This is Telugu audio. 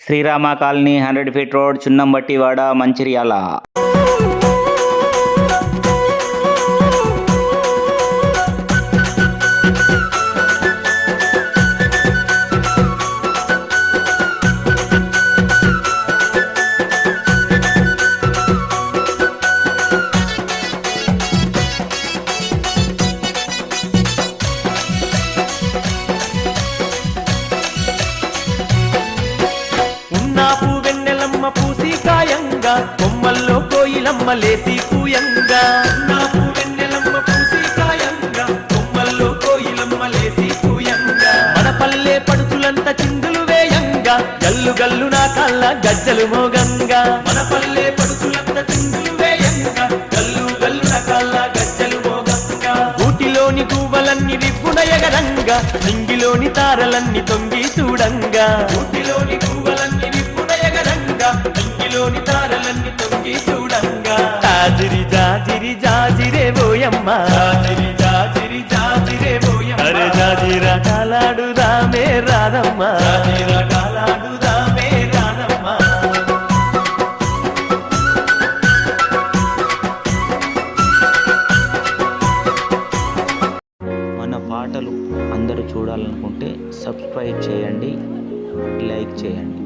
Srirama colony hundred feet road Chunnambattiwada Mancherial. కాయంగా కొమ్మల్లో కోయిలమ్మ లేసి పూయంగా ఉన్నాపు వెన్నెలమ్మ పూసి కాయంగా కొమ్మల్లో కోయిలమ్మ లేసి పూయంగా మన పల్లె పడుచులంత చిందులు వేయంగా గల్లు గల్లు నా కళ్ళ గజ్జలు మోగంగా. మన పల్లె పడుచులంత చిందులు వేయంగా గల్లు గల్లు నా కళ్ళ గజ్జలు మోగంగా. ఊటిలోని గువ్వలన్నీ రిప్పునయగరంగా నింగిలోని తారలన్నీ తొంగి చూడంగా. ఊటిలోని గువ్వలన్నీ జాజిరి జాజిరి బోయమ్మ. జాజిరి జాజిరి జాజిరే బోయమ్మ. అరే జాజిరా. కాలాడుదామే రాదమ్మ జాజిరా కాలాడుదామే రాదమ్మ మన పాటలు అందరూ చూడాలనుకుంటే సబ్స్క్రైబ్ చేయండి లైక్ చేయండి.